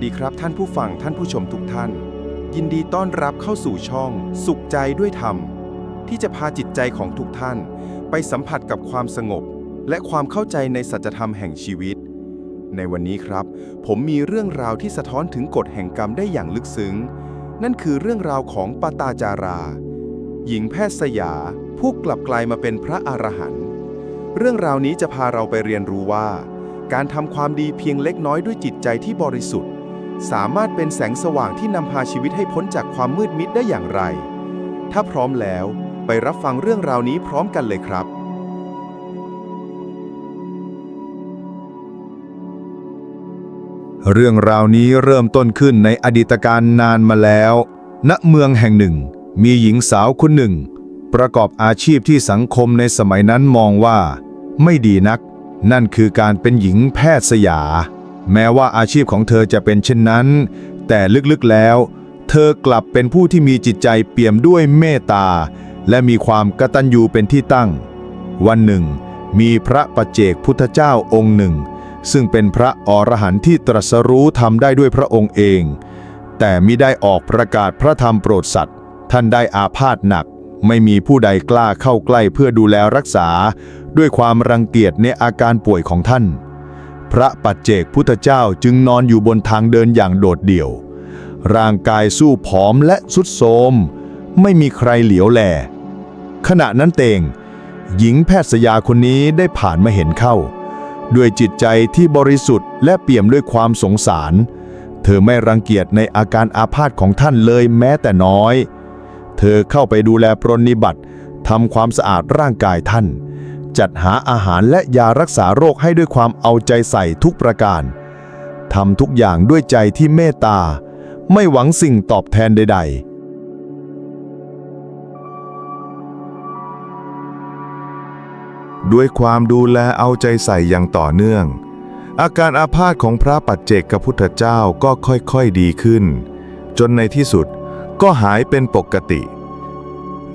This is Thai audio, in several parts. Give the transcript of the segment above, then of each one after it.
สดีครับท่านผู้ฟังท่านผู้ชมทุกท่าน ยินดีต้อนรับเข้าสู่ช่อง สุขใจด้วยธรรม ที่จะพาจิตใจของทุกท่าน ไปสัมผัสกับความสงบ และความเข้าใจในสัจธรรมแห่งชีวิต ในวันนี้ครับ ผมมีเรื่องราวที่สะท้อนถึงกฎแห่งกรรมได้อย่างลึกซึ้ง นั่นคือเรื่องราวของปตาจารา หญิงแพทย์สยา ผู้กลับกลายมาเป็นพระอรหันต์เรื่องราวนี้จะพาเราไปเรียนรู้ว่าการทำความดีเพียงเล็กน้อยด้วยจิตใจที่บริสุทธิ์ สามารถเป็นแสงสว่างที่นำพาชีวิตให้พ้นจากความมืดมิดได้อย่างไร ถ้าพร้อมแล้วไปรับฟังเรื่องราวนี้พร้อมกันเลยครับ เรื่องราวนี้เริ่มต้นขึ้นในอดีตการนานมาแล้ว ณ เมืองแห่งหนึ่ง มีหญิงสาวคนหนึ่ง ประกอบอาชีพที่สังคมในสมัยนั้นมองว่า ไม่ดีนัก นั่นคือการเป็นหญิงแพทย์สยา แม้ว่าอาชีพของเธอจะเป็นเช่นนั้น แต่ลึกๆแล้ว เธอกลับเป็นผู้ที่มีจิตใจเปี่ยมด้วยเมตตา และมีความกตัญญูเป็นที่ตั้ง วันหนึ่ง มีพระปัจเจกพุทธเจ้าองค์หนึ่ง ซึ่งเป็นพระอรหันต์ที่ตรัสรู้ทำได้ด้วยพระองค์เอง แต่มิได้ออกประกาศพระธรรมโปรดสัตว์ ท่านได้อาพาธหนักไม่มีผู้ใดกล้าเข้าใกล้เพื่อดูแลรักษา ด้วยความรังเกียจในอาการป่วยของท่าน พระปัจเจกพุทธเจ้าจึงนอนอยู่บนทางเดินอย่างโดดเดี่ยว ร่างกายสู้ผอมและสุดโทมไม่มีใครเหลียวแล ขณะนั้นเตงหญิงแพทย์สยาคนนี้ได้ผ่านมาเห็นเข้า ด้วยจิตใจที่บริสุทธิ์และเปี่ยมด้วยความสงสาร เธอไม่รังเกียจในอาการอาพาธของท่านเลยแม้แต่น้อย เธอเข้าไปดูแลปรนนิบัติทำความสะอาดร่างกายท่าน จัดหาอาหารและยารักษาโรคให้ด้วยความเอาใจใส่ทุกประการทำทุกอย่างด้วยใจที่เมตตา ไม่หวังสิ่งตอบแทนใด ๆด้วยความดูแลเอาใจใส่อย่างต่อเนื่อง อาการอาพาธของพระปัจเจกพุทธเจ้าก็ค่อยๆดีขึ้น จนในที่สุดก็หายเป็นปกติ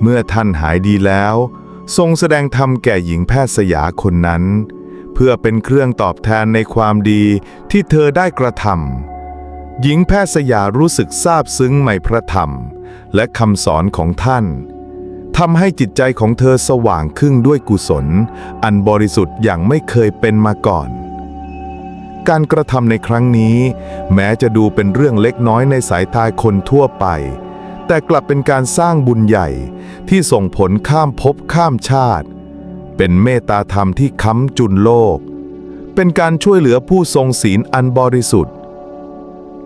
เมื่อท่านหายดีแล้ว ทรงแสดงธรรมแก่หญิงแพทย์สยาคนนั้น เพื่อเป็นเครื่องตอบแทนในความดีที่เธอได้กระทำหญิงแพทย์สยารู้สึกซาบซึ้งในพระธรรม และคำสอนของท่านทำให้จิตใจของเธอสว่างขึ้นด้วยกุศล อันบริสุทธิ์อย่างไม่เคยเป็นมาก่อน การกระทำในครั้งนี้ แม้จะดูเป็นเรื่องเล็กน้อยในสายตาคนทั่วไป แต่กลับเป็นการสร้างบุญใหญ่ที่ส่งผลข้ามภพข้ามชาติ เป็นเมตตาธรรมที่ค้ำจุนโลก เป็นการช่วยเหลือผู้ทรงศีลอันบริสุทธิ์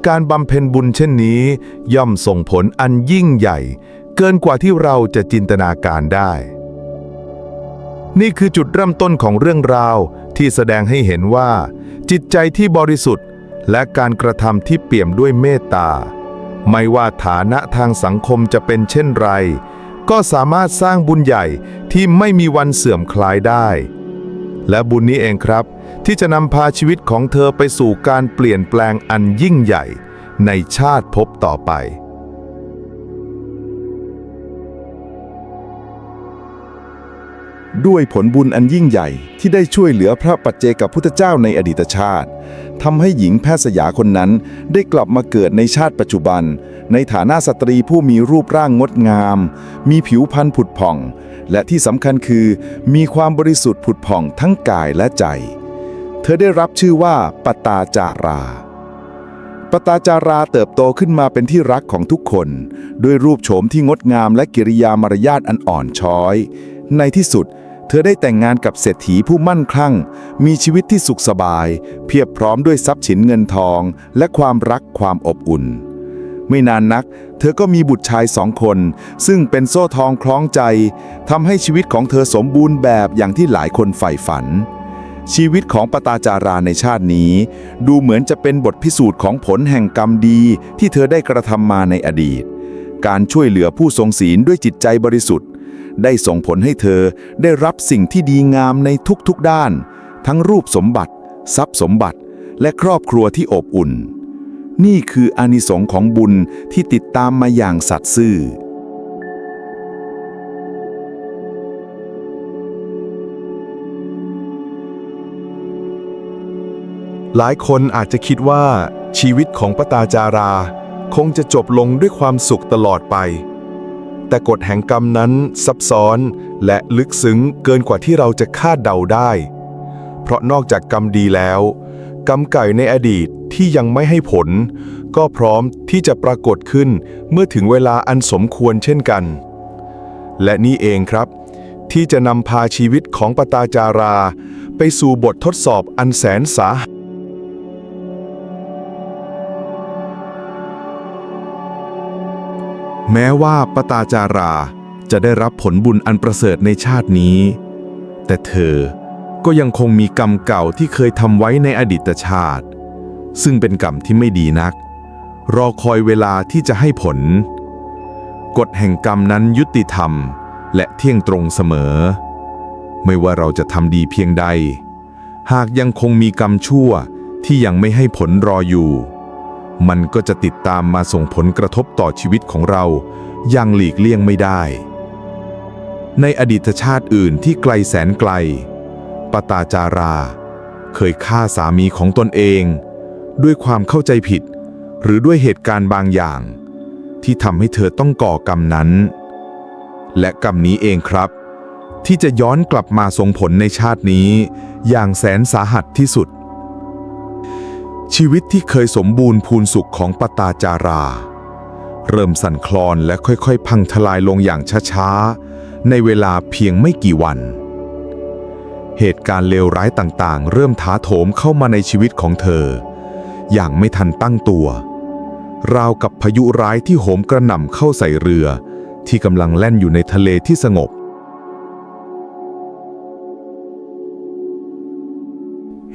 การบำเพ็ญบุญเช่นนี้ ย่อมส่งผลอันยิ่งใหญ่ เกินกว่าที่เราจะจินตนาการได้ นี่คือจุดเริ่มต้นของเรื่องราวที่แสดงให้เห็นว่า จิตใจที่บริสุทธิ์ และการกระทำที่เปี่ยมด้วยเมตตา ไม่ว่าฐานะทางสังคมจะเป็นเช่นไร ก็สามารถสร้างบุญใหญ่ที่ไม่มีวันเสื่อมคลายได้ และบุญนี้เองครับ ที่จะนำพาชีวิตของเธอไปสู่การเปลี่ยนแปลงอันยิ่งใหญ่ ในชาติภพต่อไป ด้วยผลบุญอันยิ่งใหญ่ที่ได้ช่วยเหลือพระปัจเจกพุทธเจ้าในอดีตชาติทำให้หญิงแพทย์สยาคนนั้นได้กลับมาเกิดในชาติปัจจุบัน ในฐานะสตรีผู้มีรูปร่างงดงาม มีผิวพรรณผุดผ่อง และที่สำคัญคือ มีความบริสุทธิ์ผุดผ่องทั้งกายและใจ เธอได้รับชื่อว่าปตาจาราปตาจาราเติบโตขึ้นมาเป็นที่รักของทุกคน ด้วยรูปโฉมที่งดงามและกิริยามารยาทอันอ่อนช้อย ในที่สุด เธอได้แต่งงานกับเศรษฐีผู้มั่นคลั่ง มีชีวิตที่สุขสบาย เพียบพร้อมด้วยทรัพย์สินเงินทอง และความรักความอบอุ่น ไม่นานนัก เธอก็มีบุตรชายสองคน ซึ่งเป็นโซ่ทองคล้องใจทำให้ชีวิตของเธอสมบูรณ์แบบอย่างที่หลายคนใฝ่ฝัน ชีวิตของปตาจาราในชาตินี้ ดูเหมือนจะเป็นบทพิสูจน์ของผลแห่งกรรมดี ที่เธอได้กระทำมาในอดีต การช่วยเหลือผู้ทรงศีลด้วยจิตใจบริสุทธิ์ ได้ส่งผลให้เธอได้รับสิ่งที่ดีงามในทุกๆด้าน ทั้งรูปสมบัติ ทรัพย์สมบัติ และครอบครัวที่อบอุ่น นี่คืออานิสงส์ของบุญที่ติดตามมาอย่างสัตย์ซื่อหลายคนอาจจะคิดว่าชีวิตของปตาจารา คงจะจบลงด้วยความสุขตลอดไป แต่กฎแห่งกรรมนั้นซับซ้อนและลึกซึ้งเกินกว่าที่เราจะคาดเดาได้ เพราะนอกจากกรรมดีแล้ว กรรมไก่ในอดีตที่ยังไม่ให้ผล ก็พร้อมที่จะปรากฏขึ้นเมื่อถึงเวลาอันสมควรเช่นกัน และนี่เองครับ ที่จะนำพาชีวิตของปตาจารา ไปสู่บททดสอบอันแสนสาหัส แม้ว่าปตาจาราจะได้รับผลบุญอันประเสริฐในชาตินี้ แต่เธอก็ยังคงมีกรรมเก่าที่เคยทำไว้ในอดีตชาติ ซึ่งเป็นกรรมที่ไม่ดีนัก รอคอยเวลาที่จะให้ผล กฎแห่งกรรมนั้นยุติธรรมและเที่ยงตรงเสมอ ไม่ว่าเราจะทำดีเพียงใด หากยังคงมีกรรมชั่วที่ยังไม่ให้ผลรออยู่ มันก็จะติดตามมาส่งผลกระทบต่อชีวิตของเรา อย่างหลีกเลี่ยงไม่ได้ ในอดีตชาติอื่นที่ไกลแสนไกล ปตาจารา เคยฆ่าสามีของตนเอง ด้วยความเข้าใจผิด หรือด้วยเหตุการณ์บางอย่าง ที่ทำให้เธอต้องก่อกรรมนั้น และกรรมนี้เองครับ ที่จะย้อนกลับมาส่งผลในชาตินี้ อย่างแสนสาหัสที่สุด ชีวิตที่เคยสมบูรณ์พูนสุขของปตาจารา เริ่มสั่นคลอนและค่อยๆ พังทลายลงอย่างช้าๆ ในเวลาเพียงไม่กี่วัน เหตุการณ์เลวร้ายต่างๆ เริ่มท้าโถมเข้ามาในชีวิตของเธอ อย่างไม่ทันตั้งตัว ราวกับพายุร้ายที่โหมกระหน่ำเข้าใส่เรือ ที่กำลังแล่นอยู่ในทะเลที่สงบ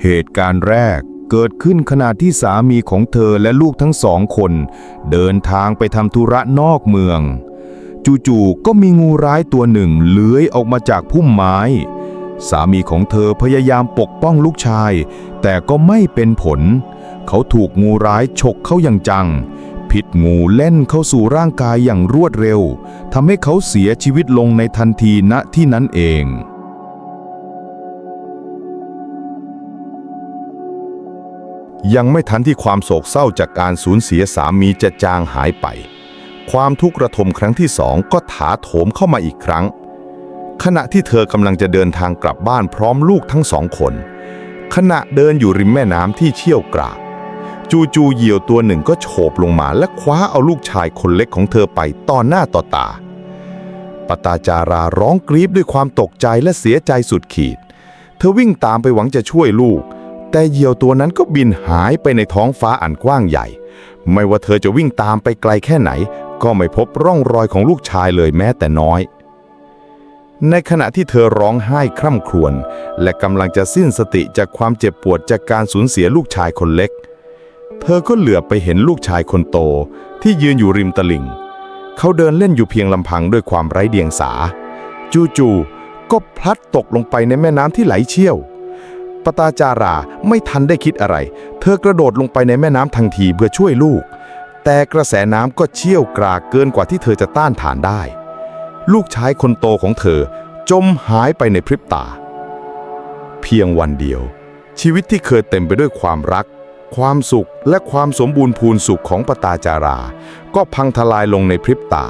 เหตุการณ์แรก เกิดขึ้นขณะที่สามีของเธอและลูกทั้งสองคน เดินทางไปทำธุระนอกเมือง จู่ๆก็มีงูร้ายตัวหนึ่งเลื้อยออกมาจากพุ่มไม้ สามีของเธอพยายามปกป้องลูกชาย แต่ก็ไม่เป็นผล เขาถูกงูร้ายฉกเข้าอย่างจัง พิษงูเล่นเข้าสู่ร่างกายอย่างรวดเร็วทำให้เขาเสียชีวิตลงในทันทีณที่นั้นเอง ยังไม่ทันที่ความโศกเศร้าจากการสูญเสียสามีจะจางหายไป ความทุกข์ระทมครั้งที่สองก็ถาโถมเข้ามาอีกครั้ง ขณะที่เธอกำลังจะเดินทางกลับบ้านพร้อมลูกทั้งสองคน ขณะเดินอยู่ริมแม่น้ำที่เชี่ยวกรากจู่ๆเหยี่ยวตัวหนึ่งก็โฉบลงมาและคว้าเอาลูกชายคนเล็กของเธอไปต่อหน้าต่อตา ปตาจาราร้องกรีดด้วยความตกใจและเสียใจสุดขีด เธอวิ่งตามไปหวังจะช่วยลูก แต่เหยี่ยวตัวนั้นก็บินหายไปในท้องฟ้าอันกว้างใหญ่ ไม่ว่าเธอจะวิ่งตามไปไกลแค่ไหน ก็ไม่พบร่องรอยของลูกชายเลยแม้แต่น้อย ในขณะที่เธอร้องไห้คร่ำครวญและกำลังจะสิ้นสติจากความเจ็บปวดจากการสูญเสียลูกชายคนเล็ก เธอก็เหลือบไปเห็นลูกชายคนโตที่ยืนอยู่ริมตลิ่ง เขาเดินเล่นอยู่เพียงลำพังด้วยความไร้เดียงสา จู่ๆก็พลัดตกลงไปในแม่น้ำที่ไหลเชี่ยว ปตาจาราไม่ทันได้คิดอะไร เธอกระโดดลงไปในแม่น้ำทันทีเพื่อช่วยลูก แต่กระแสน้ำก็เชี่ยวกรากเกินกว่าที่เธอจะต้านทานได้ ลูกชายคนโตของเธอจมหายไปในพริบตา เพียงวันเดียว ชีวิตที่เคยเต็มไปด้วยความรัก ความสุขและความสมบูรณ์พูนสุขของปตาจารา ก็พังทลายลงในพริบตา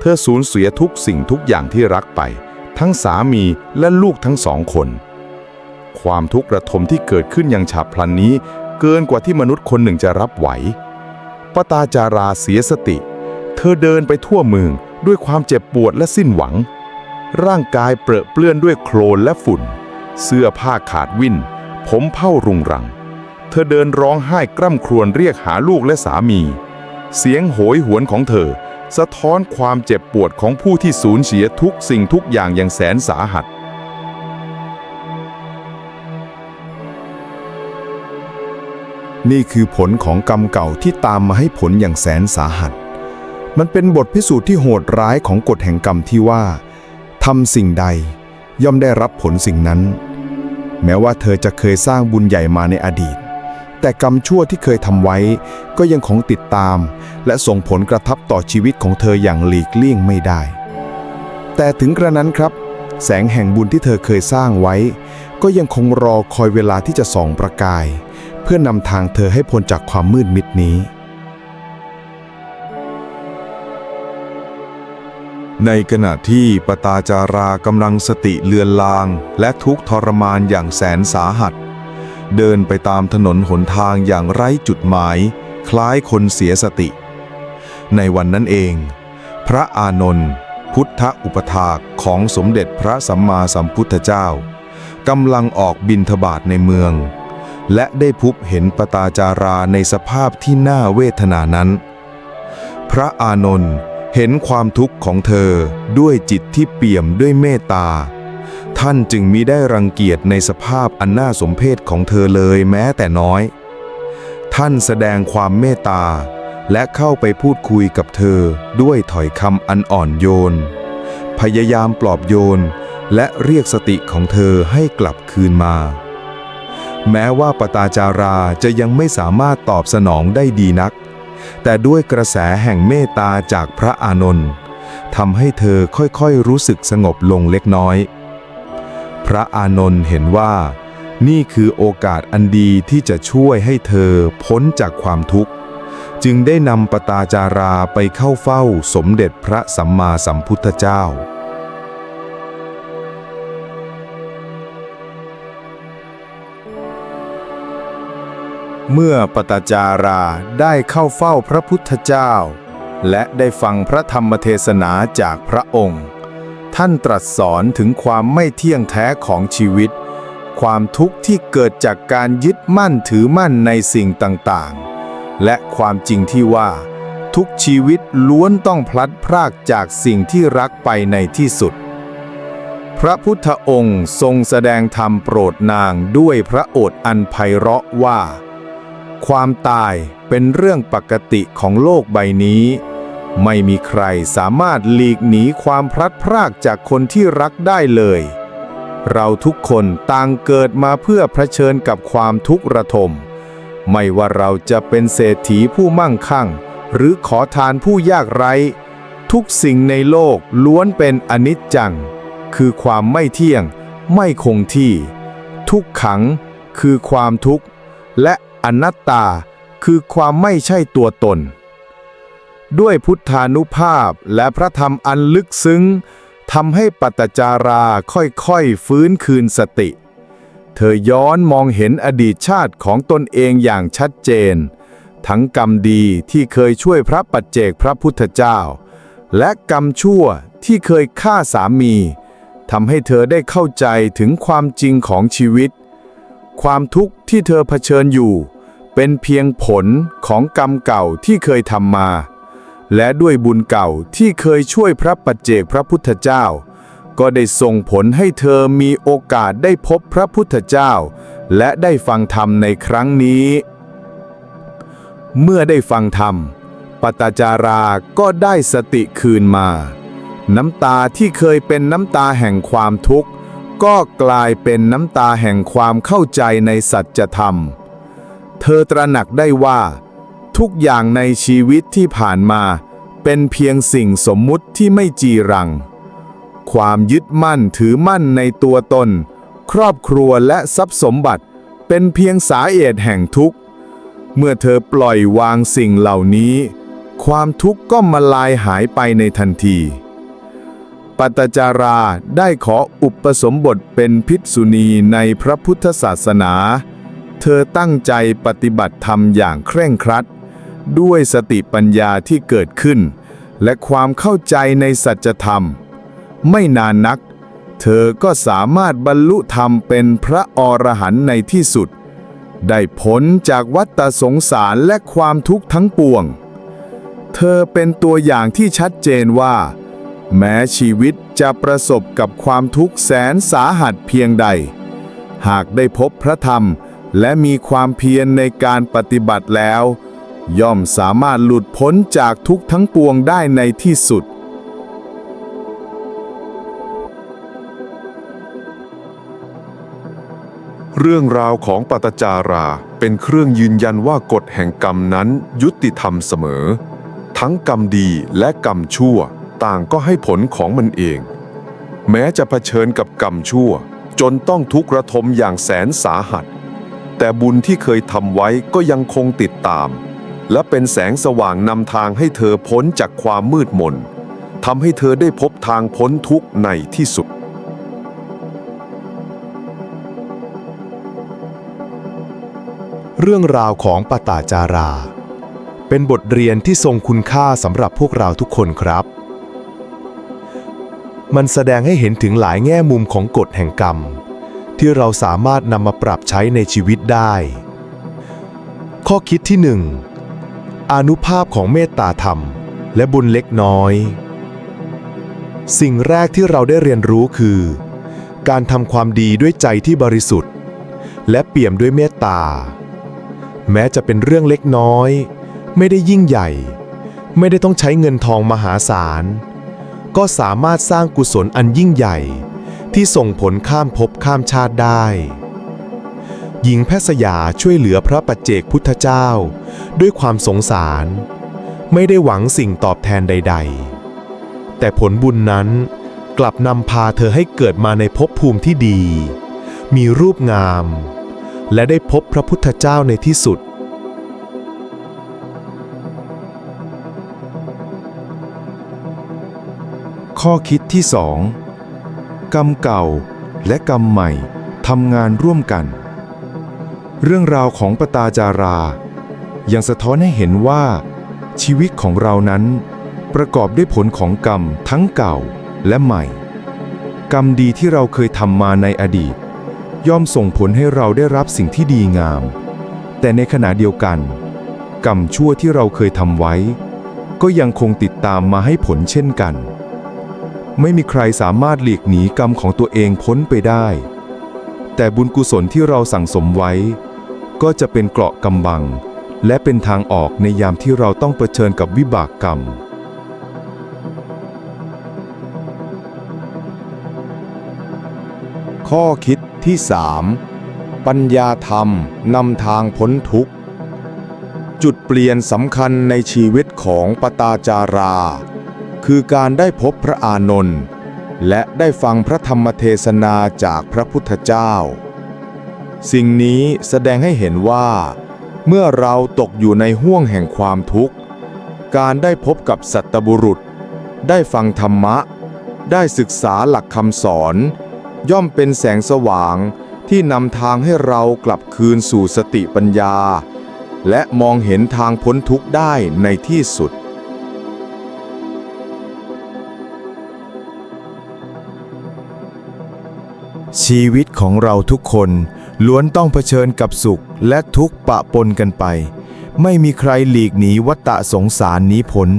เธอสูญเสียทุกสิ่งทุกอย่างที่รักไป ทั้งสามีและลูกทั้งสองคน ความทุกข์ระทมที่เกิดขึ้นอย่างฉับพลันนี้ เกินกว่าที่มนุษย์คนหนึ่งจะรับไหวปตาจาราเสียสติ เธอเดินไปทั่วเมืองด้วยความเจ็บปวดและสิ้นหวัง ร่างกายเปรอะเปื้อนด้วยโคลนและฝุ่น เสื้อผ้าขาดวิ่น ผมเผ้ารุงรัง เธอเดินร้องไห้กร่ำครวญเรียกหาลูกและสามี เสียงโหยหวนของเธอ สะท้อนความเจ็บปวดของผู้ที่สูญเสียทุกสิ่งทุกอย่างอย่างแสนสาหัส นี่คือผลของกรรมเก่าที่ตามมาให้ผลอย่างแสนสาหัส มันเป็นบทพิสูจน์ที่โหดร้ายของกฎแห่งกรรมที่ว่าทำสิ่งใดย่อมได้รับผลสิ่งนั้น แม้ว่าเธอจะเคยสร้างบุญใหญ่มาในอดีต แต่กรรมชั่วที่เคยทำไว้ ก็ยังคงติดตาม และส่งผลกระทบต่อชีวิตของเธออย่างหลีกเลี่ยงไม่ได้ แต่ถึงกระนั้นครับ แสงแห่งบุญที่เธอเคยสร้างไว้ ก็ยังคงรอคอยเวลาที่จะส่องประกาย พื่อนำทางเธอให้พ้นจากความมืดมิดนี้ ในขณะที่ปตาจารากำลังสติเลือนลาง และทุกข์ทรมานอย่างแสนสาหัส เดินไปตามถนนหนทางอย่างไร้จุดหมาย คล้ายคนเสียสติ ในวันนั้นเอง พระอานนท์พุทธอุปถากของสมเด็จพระสัมมาสัมพุทธเจ้ากำลังออกบินทบาทในเมือง และได้พบเห็นปตาจาราในสภาพที่น่าเวทนานั้น พระอานนท์เห็นความทุกข์ของเธอด้วยจิตที่เปี่ยมด้วยเมตตา ท่านจึงมิได้รังเกียจในสภาพอันน่าสมเพชของเธอเลยแม้แต่น้อย ท่านแสดงความเมตตา และเข้าไปพูดคุยกับเธอด้วยถ้อยคำอันอ่อนโยน พยายามปลอบโยนและเรียกสติของเธอให้กลับคืนมา แม้ว่าปตาจาราจะยังไม่สามารถตอบสนองได้ดีนัก แต่ด้วยกระแสแห่งเมตตาจากพระอานนท์ทำให้เธอค่อยๆรู้สึกสงบลงเล็กน้อย พระอานนท์เห็นว่า นี่คือโอกาสอันดีที่จะช่วยให้เธอพ้นจากความทุกข์ จึงได้นำปตาจาราไปเข้าเฝ้าสมเด็จพระสัมมาสัมพุทธเจ้า เมื่อปตจาราได้เข้าเฝ้าพระพุทธเจ้า และได้ฟังพระธรรมเทศนาจากพระองค์ ท่านตรัสสอนถึงความไม่เที่ยงแท้ของชีวิต ความทุกข์ที่เกิดจากการยึดมั่นถือมั่นในสิ่งต่างๆ และความจริงที่ว่า ทุกชีวิตล้วนต้องพลัดพรากจากสิ่งที่รักไปในที่สุด พระพุทธองค์ทรงแสดงธรรมโปรดนางด้วยพระโอษฐ์อันไพเราะว่า ความตายเป็นเรื่องปกติของโลกใบนี้ ไม่มีใครสามารถหลีกหนีความพลัดพรากจากคนที่รักได้เลย เราทุกคนต่างเกิดมาเพื่อเผชิญกับความทุกข์ระทม ไม่ว่าเราจะเป็นเศรษฐีผู้มั่งคั่ง หรือขอทานผู้ยากไร้ ทุกสิ่งในโลกล้วนเป็นอนิจจัง คือความไม่เที่ยง ไม่คงที่ ทุกขัง คือความทุกข์และ อนัตตาคือความไม่ใช่ตัวตน ด้วยพุทธานุภาพและพระธรรมอันลึกซึ้งทำให้ปัตจาราค่อยๆฟื้นคืนสติ เธอย้อนมองเห็นอดีตชาติของตนเองอย่างชัดเจน ทั้งกรรมดีที่เคยช่วยพระปัจเจกพระพุทธเจ้า และกรรมชั่วที่เคยฆ่าสามีทำให้เธอได้เข้าใจถึงความจริงของชีวิต ความทุกข์ที่เธอเผชิญอยู่ เป็นเพียงผลของกรรมเก่าที่เคยทำมา และด้วยบุญเก่าที่เคยช่วยพระปัจเจกพระพุทธเจ้า ก็ได้ส่งผลให้เธอมีโอกาสได้พบพระพุทธเจ้า และได้ฟังธรรมในครั้งนี้ เมื่อได้ฟังธรรม ปตจาราก็ได้สติคืนมา น้ำตาที่เคยเป็นน้ำตาแห่งความทุกข์ ก็กลายเป็นน้ำตาแห่งความเข้าใจในสัจธรรม เธอตระหนักได้ว่า ทุกอย่างในชีวิตที่ผ่านมา เป็นเพียงสิ่งสมมุติที่ไม่จีรัง ความยึดมั่นถือมั่นในตัวตน ครอบครัวและทรัพย์สมบัติ เป็นเพียงสาเหตุแห่งทุกข์ เมื่อเธอปล่อยวางสิ่งเหล่านี้ ความทุกข์ก็มาลายหายไปในทันทีปัตจาราได้ขออุปสมบทเป็นภิกษุณีในพระพุทธศาสนา เธอตั้งใจปฏิบัติธรรมอย่างเคร่งครัด ด้วยสติปัญญาที่เกิดขึ้น และความเข้าใจในสัจธรรม ไม่นานนัก เธอก็สามารถบรรลุธรรมเป็นพระอรหันต์ในที่สุด ได้พ้นจากวัฏสงสารและความทุกข์ทั้งปวง เธอเป็นตัวอย่างที่ชัดเจนว่า แม้ชีวิตจะประสบกับความทุกข์แสนสาหัสเพียงใด หากได้พบพระธรรม และมีความเพียรในการปฏิบัติแล้ว ย่อมสามารถหลุดพ้นจากทุกทั้งปวงได้ในที่สุด เรื่องราวของปตจาราเป็นเครื่องยืนยันว่ากฎแห่งกรรมนั้นยุติธรรมเสมอ ทั้งกรรมดีและกรรมชั่วต่างก็ให้ผลของมันเอง แม้จะเผชิญกับกรรมชั่ว จนต้องทุกข์ระทมอย่างแสนสาหัส แต่บุญที่เคยทำไว้ก็ยังคงติดตาม และเป็นแสงสว่างนำทางให้เธอพ้นจากความมืดมนทำให้เธอได้พบทางพ้นทุกข์ในที่สุด เรื่องราวของปตาจารา เป็นบทเรียนที่ทรงคุณค่าสำหรับพวกเราทุกคนครับ มันแสดงให้เห็นถึงหลายแง่มุมของกฎแห่งกรรม ที่เราสามารถนำมาปรับใช้ในชีวิตได้ ข้อคิดที่หนึ่งอนุภาพของเมตตาธรรม และบุญเล็กน้อย สิ่งแรกที่เราได้เรียนรู้คือ การทำความดีด้วยใจที่บริสุทธิ์ และเปี่ยมด้วยเมตตา แม้จะเป็นเรื่องเล็กน้อย ไม่ได้ยิ่งใหญ่ ไม่ได้ต้องใช้เงินทองมหาศาล ก็สามารถสร้างกุศลอันยิ่งใหญ่ ที่ส่งผลข้ามภพข้ามชาติได้ หญิงแพทย์สยาช่วยเหลือพระปัจเจกพุทธเจ้า ด้วยความสงสาร ไม่ได้หวังสิ่งตอบแทนใด ๆ แต่ผลบุญนั้นกลับนำพาเธอให้เกิดมาในภพภูมิที่ดี มีรูปงาม และได้พบพระพุทธเจ้าในที่สุดข้อคิดที่สอง กรรมเก่าและกรรมใหม่ทำงานร่วมกัน เรื่องราวของปตาจารา ยังสะท้อนให้เห็นว่า ชีวิตของเรานั้น ประกอบด้วยผลของกรรมทั้งเก่าและใหม่ กรรมดีที่เราเคยทำมาในอดีต ย่อมส่งผลให้เราได้รับสิ่งที่ดีงาม แต่ในขณะเดียวกัน กรรมชั่วที่เราเคยทำไว้ ก็ยังคงติดตามมาให้ผลเช่นกัน ไม่มีใครสามารถหลีกหนีกรรมของตัวเองพ้นไปได้ แต่บุญกุศลที่เราสั่งสมไว้ ก็จะเป็นเกราะกำบัง และเป็นทางออกในยามที่เราต้องเผชิญกับวิบากกรรมข้อคิดที่3ปัญญาธรรมนำทางพ้นทุกข์ จุดเปลี่ยนสำคัญในชีวิตของปตาจารา คือการได้พบพระอานนท์และได้ฟังพระธรรมเทศนาจากพระพุทธเจ้า สิ่งนี้แสดงให้เห็นว่า เมื่อเราตกอยู่ในห่วงแห่งความทุกข์ การได้พบกับสัตบุรุษ ได้ฟังธรรมะ ได้ศึกษาหลักคำสอน ย่อมเป็นแสงสว่างที่นำทางให้เรากลับคืนสู่สติปัญญา และมองเห็นทางพ้นทุกข์ได้ในที่สุด ชีวิตของเราทุกคนล้วนต้องเผชิญกับสุขและทุกข์ปะปนกันไป ไม่มีใครหลีกหนีวัฏฏะสงสารนี้พ้น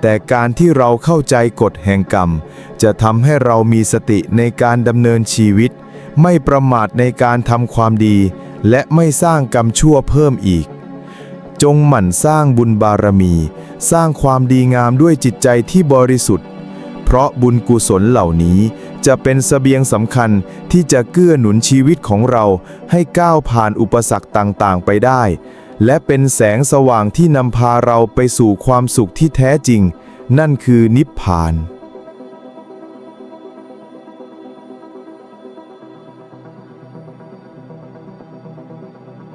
แต่การที่เราเข้าใจกฎแห่งกรรม จะทำให้เรามีสติในการดำเนินชีวิต ไม่ประมาทในการทำความดี และไม่สร้างกรรมชั่วเพิ่มอีก จงหมั่นสร้างบุญบารมี สร้างความดีงามด้วยจิตใจที่บริสุทธิ์ เพราะบุญกุศลเหล่านี้จะเป็นเสบียงสำคัญที่จะเกื้อหนุนชีวิตของเราให้ก้าวผ่านอุปสรรคต่างๆ ไปได้ และเป็นแสงสว่างที่นำพาเราไปสู่ความสุขที่แท้จริง นั่นคือนิพพาน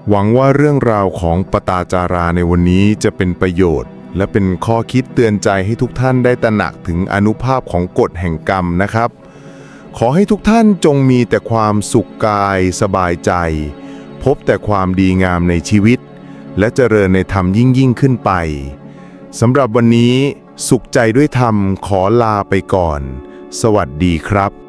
หวังว่าเรื่องราวของปตาจาราในวันนี้จะเป็นประโยชน์ และเป็นข้อคิดเตือนใจให้ทุกท่านได้ตระหนักถึงอนุภาพของกฎแห่งกรรมนะครับ ขอให้ทุกท่านจงมีแต่ความสุขกายสบายใจ พบแต่ความดีงามในชีวิต และเจริญในธรรมยิ่งยิ่งขึ้นไปสำหรับวันนี้สุขใจด้วยธรรมขอลาไปก่อน สวัสดีครับ